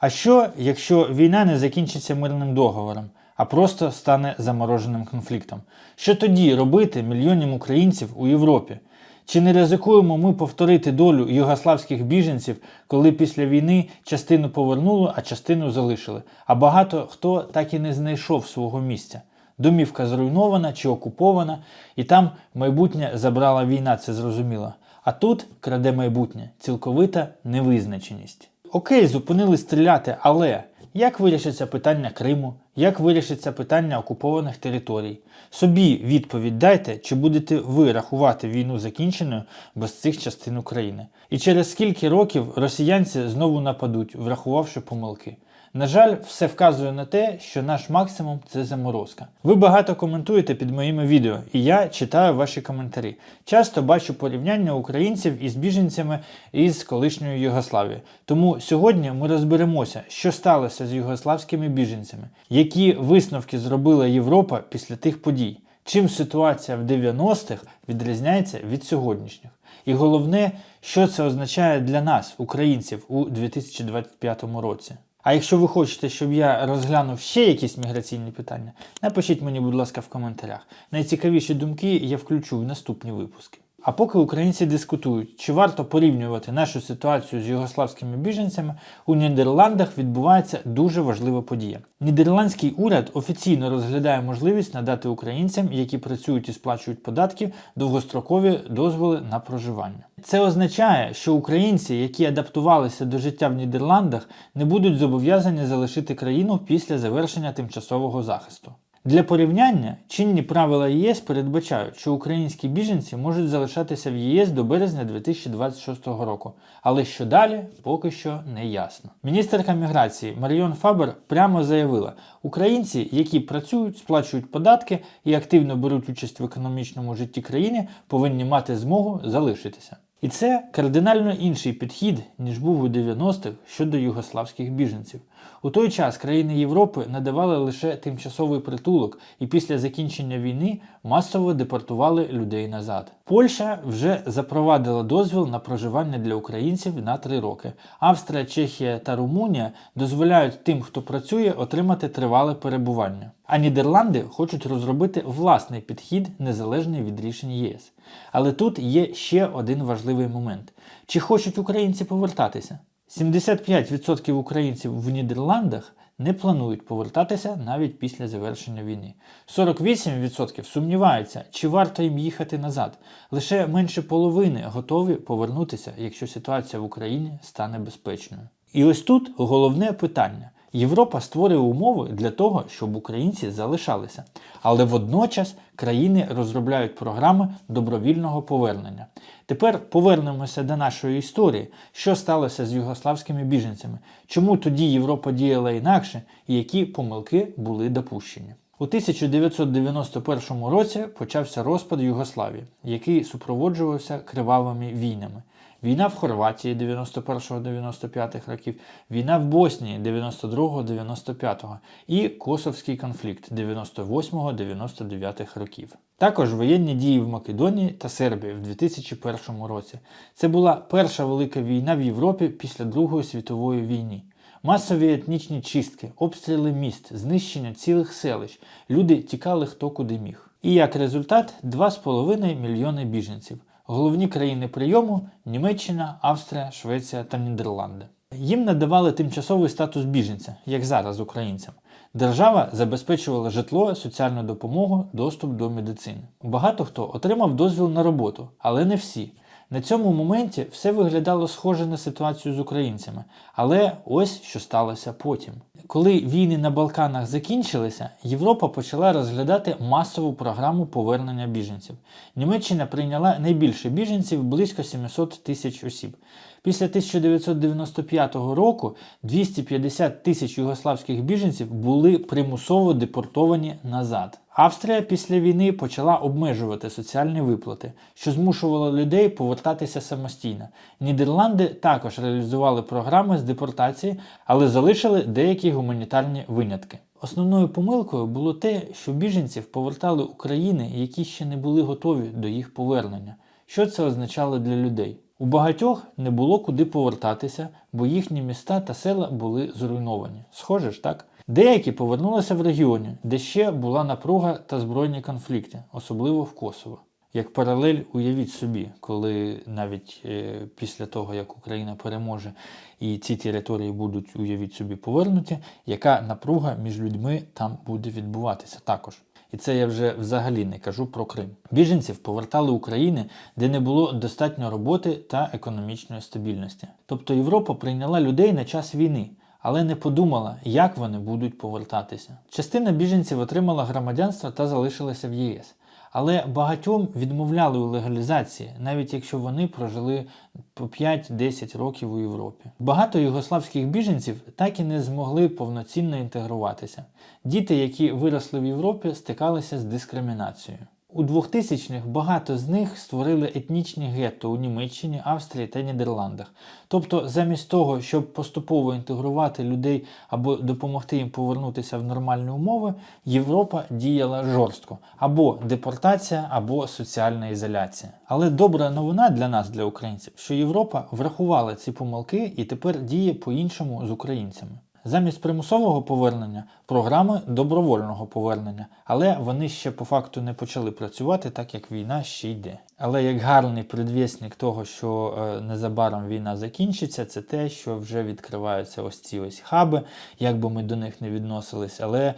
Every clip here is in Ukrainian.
А що, якщо війна не закінчиться мирним договором, а просто стане замороженим конфліктом? Що тоді робити мільйонам українців у Європі? Чи не ризикуємо ми повторити долю югославських біженців, коли після війни частину повернули, а частину залишили? А багато хто так і не знайшов свого місця. Домівка зруйнована чи окупована, і там майбутнє забрала війна, це зрозуміло. А тут краде майбутнє, цілковита невизначеність. Окей, зупинили стріляти, але як вирішиться питання Криму, як вирішиться питання окупованих територій? Собі відповідь дайте, чи будете ви рахувати війну закінченою без цих частин України? І через скільки років росіянці знову нападуть, врахувавши помилки? На жаль, все вказує на те, що наш максимум це заморозка. Ви багато коментуєте під моїми відео, і я читаю ваші коментарі. Часто бачу порівняння українців із біженцями із колишньої Югославії. Тому сьогодні ми розберемося, що сталося з югославськими біженцями, які висновки зробила Європа після тих подій. Чим ситуація в 90-х відрізняється від сьогоднішніх? І головне, що це означає для нас, українців, у 2025 році. А якщо ви хочете, щоб я розглянув ще якісь міграційні питання, напишіть мені, будь ласка, в коментарях. Найцікавіші думки я включу в наступні випуски. А поки українці дискутують, чи варто порівнювати нашу ситуацію з югославськими біженцями, у Нідерландах відбувається дуже важлива подія. Нідерландський уряд офіційно розглядає можливість надати українцям, які працюють і сплачують податки, довгострокові дозволи на проживання. Це означає, що українці, які адаптувалися до життя в Нідерландах, не будуть зобов'язані залишити країну після завершення тимчасового захисту. Для порівняння чинні правила ЄС передбачають, що українські біженці можуть залишатися в ЄС до березня 2026 року, але що далі, поки що не ясно. Міністерка міграції Маріон Фабер прямо заявила: українці, які працюють, сплачують податки і активно беруть участь в економічному житті країни, повинні мати змогу залишитися. І це кардинально інший підхід, ніж був у 90-х щодо югославських біженців. У той час країни Європи надавали лише тимчасовий притулок і після закінчення війни масово депортували людей назад. Польща вже запровадила дозвіл на проживання для українців на 3 роки. Австрія, Чехія та Румунія дозволяють тим, хто працює, отримати тривале перебування. А Нідерланди хочуть розробити власний підхід, незалежний від рішень ЄС. Але тут є ще один важливий момент: чи хочуть українці повертатися? 75% українців в Нідерландах не планують повертатися навіть після завершення війни. 48% сумніваються, чи варто їм їхати назад. Лише менше половини готові повернутися, якщо ситуація в Україні стане безпечною. І ось тут головне питання. Європа створює умови для того, щоб українці залишалися, але водночас країни розробляють програми добровільного повернення. Тепер повернемося до нашої історії, що сталося з югославськими біженцями, чому тоді Європа діяла інакше і які помилки були допущені. У 1991 році почався розпад Югославії, який супроводжувався кривавими війнами. Війна в Хорватії 91-95 років, війна в Боснії 92-95 і Косовський конфлікт 98-99 років. Також воєнні дії в Македонії та Сербії в 2001 році. Це була перша велика війна в Європі після Другої світової війни. Масові етнічні чистки, обстріли міст, знищення цілих селищ. Люди тікали хто куди міг. І як результат 2,5 мільйони біженців. Головні країни прийому Німеччина, Австрія, Швеція та Нідерланди. Їм надавали тимчасовий статус біженця, як зараз українцям. Держава забезпечувала житло, соціальну допомогу, доступ до медицини. Багато хто отримав дозвіл на роботу, але не всі. На цьому моменті все виглядало схоже на ситуацію з українцями, але ось що сталося потім. Коли війни на Балканах закінчилися, Європа почала розглядати масову програму повернення біженців. Німеччина прийняла найбільше біженців близько 700 тисяч осіб. Після 1995 року 250 тисяч югославських біженців були примусово депортовані назад. Австрія після війни почала обмежувати соціальні виплати, що змушувало людей повертатися самостійно. Нідерланди також реалізували програми з депортації, але залишили деякі гуманітарні винятки. Основною помилкою було те, що біженців повертали у країни, які ще не були готові до їх повернення. Що це означало для людей? У багатьох не було куди повертатися, бо їхні міста та села були зруйновані. Схоже ж так? Деякі повернулися в регіоні, де ще була напруга та збройні конфлікти, особливо в Косово. Як паралель, уявіть собі, коли навіть е, після того, як Україна переможе і ці території будуть, уявіть собі, повернуті, яка напруга між людьми там буде відбуватися також. І це я вже взагалі не кажу про Крим. Біженців повертали України, де не було достатньо роботи та економічної стабільності. Тобто Європа прийняла людей на час війни, але не подумала, як вони будуть повертатися. Частина біженців отримала громадянство та залишилася в ЄС. Але багатьом відмовляли у легалізації, навіть якщо вони прожили по 5-10 років у Європі. Багато югославських біженців так і не змогли повноцінно інтегруватися. Діти, які виросли в Європі, стикалися з дискримінацією. У 2000-х багато з них створили етнічні гетто у Німеччині, Австрії та Нідерландах. Тобто, замість того, щоб поступово інтегрувати людей або допомогти їм повернутися в нормальні умови, Європа діяла жорстко або депортація, або соціальна ізоляція. Але добра новина для нас, для українців, що Європа врахувала ці помилки і тепер діє по-іншому з українцями. Замість примусового повернення програми добровольного повернення, але вони ще по факту не почали працювати, так як війна ще йде. Але як гарний предвісник того, що е, незабаром війна закінчиться, це те, що вже відкриваються ось ці ось хаби, як би ми до них не відносились, але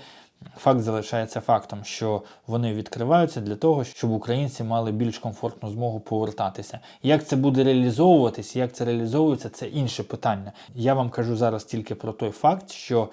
Факт залишається фактом, що вони відкриваються для того, щоб українці мали більш комфортну змогу повертатися. Як це буде реалізовуватись, як це реалізовується, це інше питання. Я вам кажу зараз тільки про той факт, що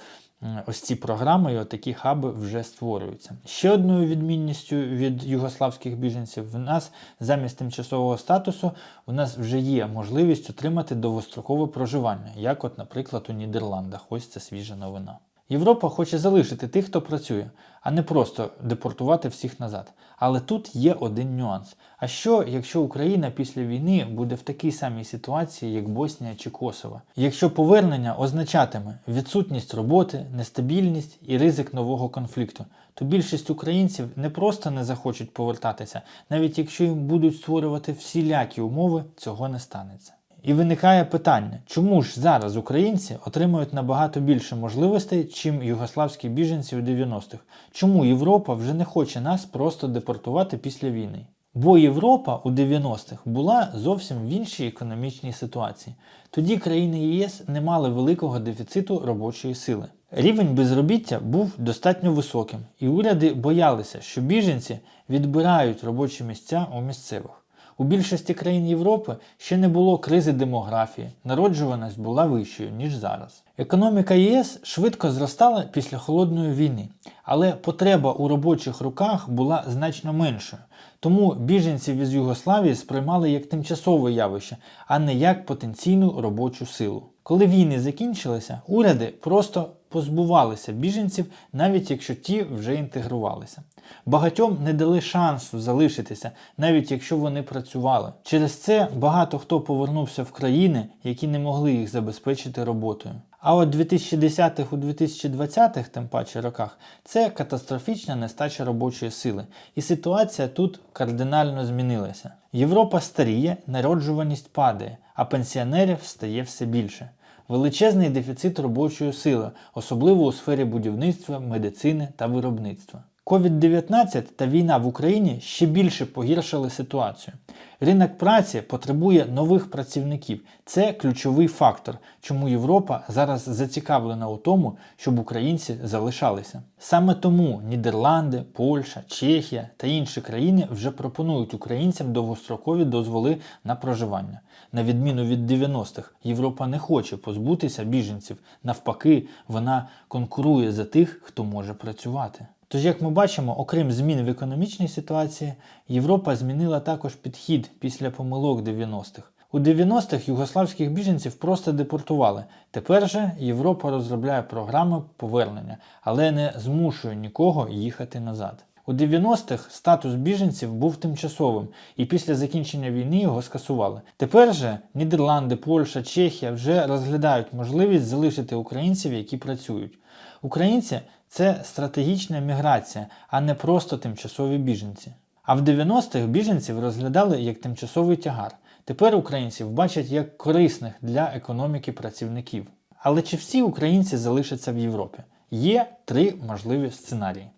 ось ці програми і такі хаби вже створюються. Ще одною відмінністю від югославських біженців в нас замість тимчасового статусу у нас вже є можливість отримати довгострокове проживання, як, от, наприклад, у Нідерландах. Ось це свіжа новина. Європа хоче залишити тих, хто працює, а не просто депортувати всіх назад. Але тут є один нюанс. А що, якщо Україна після війни буде в такій самій ситуації, як Боснія чи Косово? Якщо повернення означатиме відсутність роботи, нестабільність і ризик нового конфлікту, то більшість українців не просто не захочуть повертатися, навіть якщо їм будуть створювати всілякі умови, цього не станеться. І виникає питання, чому ж зараз українці отримують набагато більше можливостей, чим югославські біженці у 90-х? Чому Європа вже не хоче нас просто депортувати після війни? Бо Європа у 90-х була зовсім в іншій економічній ситуації. Тоді країни ЄС не мали великого дефіциту робочої сили. Рівень безробіття був достатньо високим, і уряди боялися, що біженці відбирають робочі місця у місцевих. У більшості країн Європи ще не було кризи демографії, народжуваність була вищою, ніж зараз. Економіка ЄС швидко зростала після холодної війни, але потреба у робочих руках була значно меншою. Тому біженців із Югославії сприймали як тимчасове явище, а не як потенційну робочу силу. Коли війни закінчилися, уряди просто позбувалися біженців, навіть якщо ті вже інтегрувалися. Багатьом не дали шансу залишитися, навіть якщо вони працювали. Через це багато хто повернувся в країни, які не могли їх забезпечити роботою. А от 2010-х у 2020-х, тим паче роках, це катастрофічна нестача робочої сили, і ситуація тут кардинально змінилася. Європа старіє, народжуваність падає, а пенсіонерів стає все більше. Величезний дефіцит робочої сили, особливо у сфері будівництва, медицини та виробництва. COVID-19 та війна в Україні ще більше погіршили ситуацію. Ринок праці потребує нових працівників. Це ключовий фактор, чому Європа зараз зацікавлена у тому, щоб українці залишалися. Саме тому Нідерланди, Польща, Чехія та інші країни вже пропонують українцям довгострокові дозволи на проживання. На відміну від 90-х, Європа не хоче позбутися біженців. Навпаки, вона конкурує за тих, хто може працювати. Тож, як ми бачимо, окрім змін в економічній ситуації, Європа змінила також підхід після помилок 90-х. У 90-х югославських біженців просто депортували. Тепер же Європа розробляє програми повернення, але не змушує нікого їхати назад. У 90-х статус біженців був тимчасовим, і після закінчення війни його скасували. Тепер же Нідерланди, Польща, Чехія вже розглядають можливість залишити українців, які працюють. Українці це стратегічна міграція, а не просто тимчасові біженці. А в 90-х біженців розглядали як тимчасовий тягар. Тепер українців бачать як корисних для економіки працівників. Але чи всі українці залишаться в Європі? Є три можливі сценарії.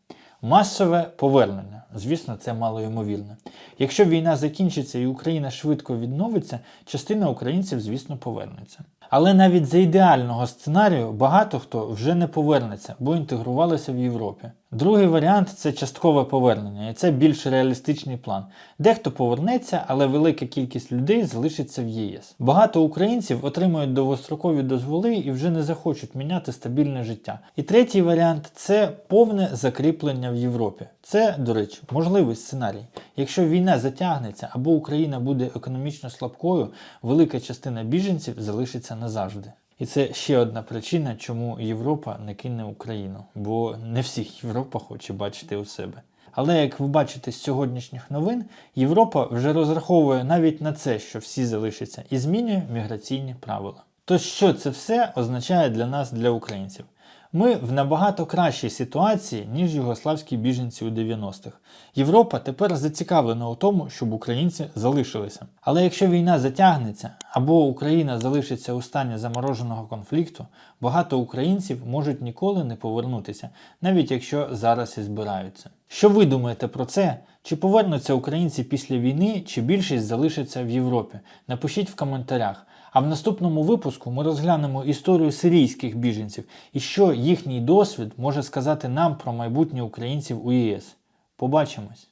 Масове повернення. Звісно, це малоймовірне. Якщо війна закінчиться і Україна швидко відновиться, частина українців, звісно, повернеться. Але навіть за ідеального сценарію багато хто вже не повернеться, бо інтегрувалися в Європі. Другий варіант це часткове повернення, і це більш реалістичний план. Дехто повернеться, але велика кількість людей залишиться в ЄС. Багато українців отримують довгострокові дозволи і вже не захочуть міняти стабільне життя. І третій варіант це повне закріплення в Європі. Це, до речі, можливий сценарій. Якщо війна затягнеться або Україна буде економічно слабкою, велика частина біженців залишиться назавжди. І це ще одна причина, чому Європа не кине Україну, бо не всіх Європа хоче бачити у себе. Але як ви бачите з сьогоднішніх новин, Європа вже розраховує навіть на це, що всі залишаться, і змінює міграційні правила. То що це все означає для нас, для українців? Ми в набагато кращій ситуації, ніж югославські біженці у 90-х. Європа тепер зацікавлена у тому, щоб українці залишилися. Але якщо війна затягнеться або Україна залишиться у стані замороженого конфлікту, багато українців можуть ніколи не повернутися, навіть якщо зараз і збираються. Що ви думаєте про це? Чи повернуться українці після війни, чи більшість залишиться в Європі? Напишіть в коментарях. А в наступному випуску ми розглянемо історію сирійських біженців і що їхній досвід може сказати нам про майбутнє українців у ЄС. Побачимось!